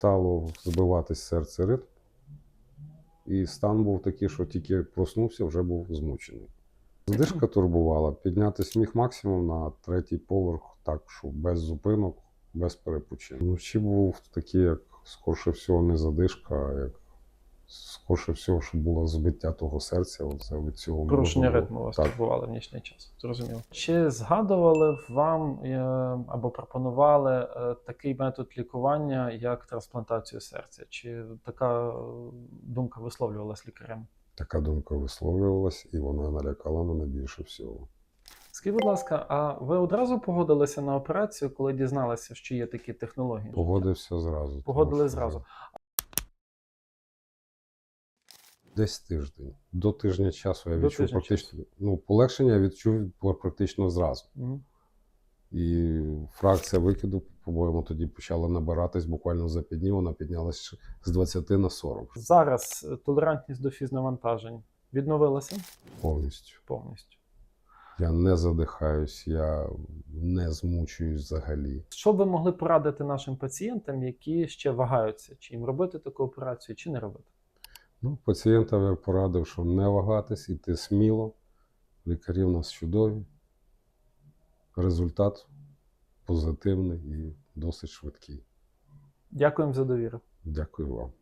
Стало збиватись серце ритм, і стан був такий, що тільки проснувся, вже був змучений. Здишка турбувала, піднятися міг максимум на третій поверх, так що без зупинок, без перепочинку. Вночі був такий, як скорше всього, не задишка, а як скорше всього, що було збиття того серця. Оце від цього Порушення ритму вас Так. турбували в нічний час. Зрозуміло. Чи згадували вам е, або пропонували е, такий метод лікування, як трансплантацію серця? Чи така думка висловлювалась лікарем? Така думка висловлювалась, і вона налякала мене більше всього. Скажіть, будь ласка, а ви одразу погодилися на операцію, коли дізналися, що є такі технології? Погодився зразу. Погодили зразу. Десь тиждень. До тижня часу я До відчув тижня практично. Ну, полегшення я відчув практично зразу. Мгм. І фракція викиду, по-моєму, тоді почала набиратись буквально за 5 днів, вона піднялась з 20 на 40 Зараз е, толерантність до фізнавантажень відновилася повністю. повністю. Я не задихаюсь, я не змучуюсь взагалі. Що ви могли порадити нашим пацієнтам, які ще вагаються, чи їм робити таку операцію, чи не робити? Ну, пацієнтам я порадив, що не вагатись, іти сміло. Лікарі в нас чудові. Результат позитивний і досить швидкий. Дякуємо за довіру. Дякую вам.